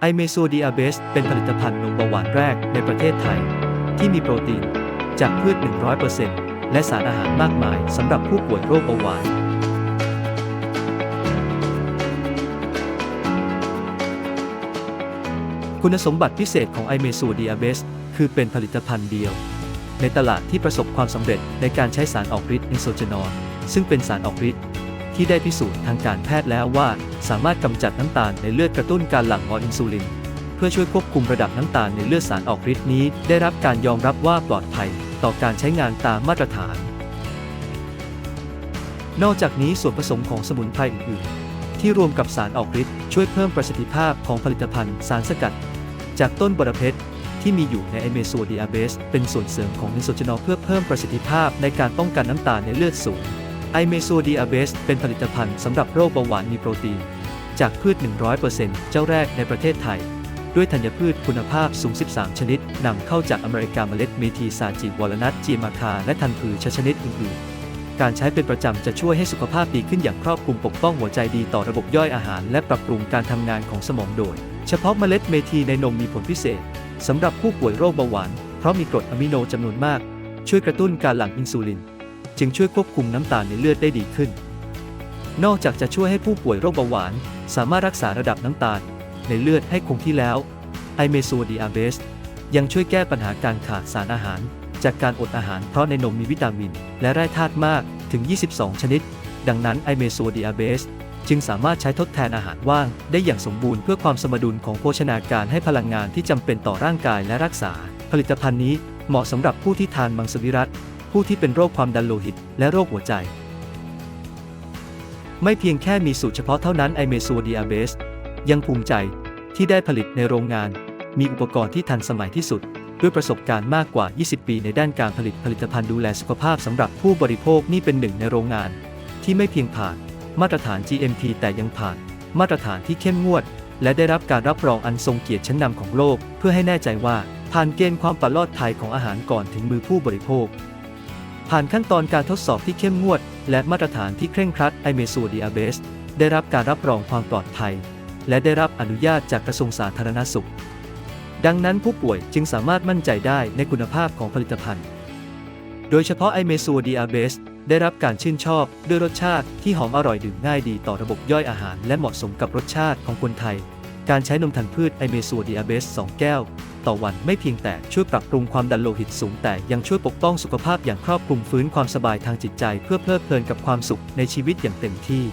ไอเมโซดีอาเบสเป็นผลิตภัณฑ์นมเบาหวานแรกในประเทศไทย ที่มีโปรตีน จากพืช 100%และสารอาหารมากมายสำหรับผู้ป่วยโรคเบาหวาน คุณสมบัติพิเศษของไอเมโซดีอาเบสคือเป็นผลิตภัณฑ์เดียว ในตลาดที่ประสบความสำเร็จในการใช้สารออกฤทธิ์อินโซเจนอลซึ่งเป็นสารออกฤทธิ์ ที่ได้พิสูจน์ทางการแพทย์แล้วว่า สามารถกำจัดน้ำตาลในเลือดกระตุ้นการหลั่งออินซูลิน เพื่อช่วยควบคุมระดับน้ำตาลในเลือดสารออกฤทธิ์นี้ ได้รับการยอมรับว่าปลอดภัย ต่อการใช้งานตามมาตรฐาน นอกจากนี้ส่วนผสมของสมุนไพรอื่นๆ ที่รวมกับสารออกฤทธิ์ช่วยเพิ่มประสิทธิภาพของผลิตภัณฑ์สารสกัด จากต้นบรเพชรที่มีอยู่ในไอเมโซดีอาเบสเป็นส่วนเสริมของนิโซเจนอลเพื่อเพิ่มประสิทธิภาพในการป้องกันน้ำตาลในเลือดสูง ไอเมโซดีอาเบสเป็นผลิตภัณฑ์สำหรับโรคเบาหวานมีโปรตีน จากพืช 100%เจ้าแรกในประเทศไทย ด้วยธัญพืชคุณภาพสูง 13 ชนิด นำเข้าจากอเมริกาเมล็ดเมทีซาจิวอลนัทจีมาคา และทันพืชชนิดอื่นๆ การใช้เป็นประจำจะช่วยให้สุขภาพดีขึ้นอย่างครอบคลุมปกป้องหัวใจดีต่อระบบย่อยอาหาร และปรับปรุงการทำงานของสมองโดย เฉพาะเมล็ดเมทีในนมมีผลพิเศษสำหรับผู้ป่วยโรคเบาหวาน เพราะมีกรดอะมิโนจำนวนมาก ช่วยกระตุ้นการหลั่งอินซูลิน จึงช่วยควบคุมน้ำตาลในเลือดได้ดีขึ้น นอกจากจะช่วยให้ผู้ป่วยโรคเบาหวาน สามารถรักษาระดับน้ำตาล ในเลือดให้คงที่แล้วไอเมโซดีอาเบสยังช่วยแก้ปัญหาการขาดสารอาหาร จากการอดอาหารเพราะในนมมีวิตามิน และแร่ธาตุมากถึง 22 ชนิด ดังนั้นไอเมโซดีอาเบสจึงสามารถใช้ทดแทนอาหารว่าง ได้อย่างสมบูรณ์เพื่อความสมดุลของโภชนาการให้พลังงานที่จำเป็นต่อร่างกายและรักษา ผลิตภัณฑ์นี้เหมาะสำหรับผู้ที่ทานมังสวิรัต ผู้ที่เป็นโรคความดันโลหิต และโรคหัวใจ ไม่เพียงแค่มีสูตรเฉพาะเท่านั้นไอเมโซดีอาเบสยังภูมิใจที่ได้ผลิตในโรงงาน มีอุปกรณ์ที่ทันสมัยที่สุด ด้วยประสบการณ์มากกว่า 20 ปีในด้านการผลิตผลิตภัณฑ์ดูแลสุขภาพสำหรับผู้บริโภคนี่เป็นหนึ่งในโรงงาน ที่ไม่เพียงผ่าน มาตรฐาน GMP แต่ยังผ่าน มาตรฐานที่เข้มงวด และได้รับการรับรองอันทรงเกียรติชั้นนำของโลก เพื่อให้แน่ใจว่าผ่านเกณฑ์ความปลอดภัยของอาหารก่อนถึงมือผู้บริโภค ผ่านขั้นตอนการทดสอบที่เข้มงวด และมาตรฐานที่เคร่งครัดไอเมโซดีอาเบสได้รับการรับรองความปลอดภัย และได้รับอนุญาตจากกระทรวงสาธารณสุข ดังนั้นผู้ป่วยจึงสามารถมั่นใจได้ในคุณภาพของผลิตภัณฑ์ โดยเฉพาะไอเมโซดีอาเบสได้รับการชื่นชอบด้วยรสชาติที่หอมอร่อยดื่มง่ายดีต่อระบบย่อยอาหาร และเหมาะสมกับรสชาติของคนไทย การใช้นมธัญพืชไอเมโซดีอาเบส 2 แก้ว ต่อวันไม่เพียงแต่ช่วยปรับปรุงความดันโลหิตสูง แต่ยังช่วยปกป้องสุขภาพอย่างครอบคลุมฟื้นความสบายทางจิตใจ เพื่อเพลิดเพลินกับความสุขในชีวิตอย่างเต็มที่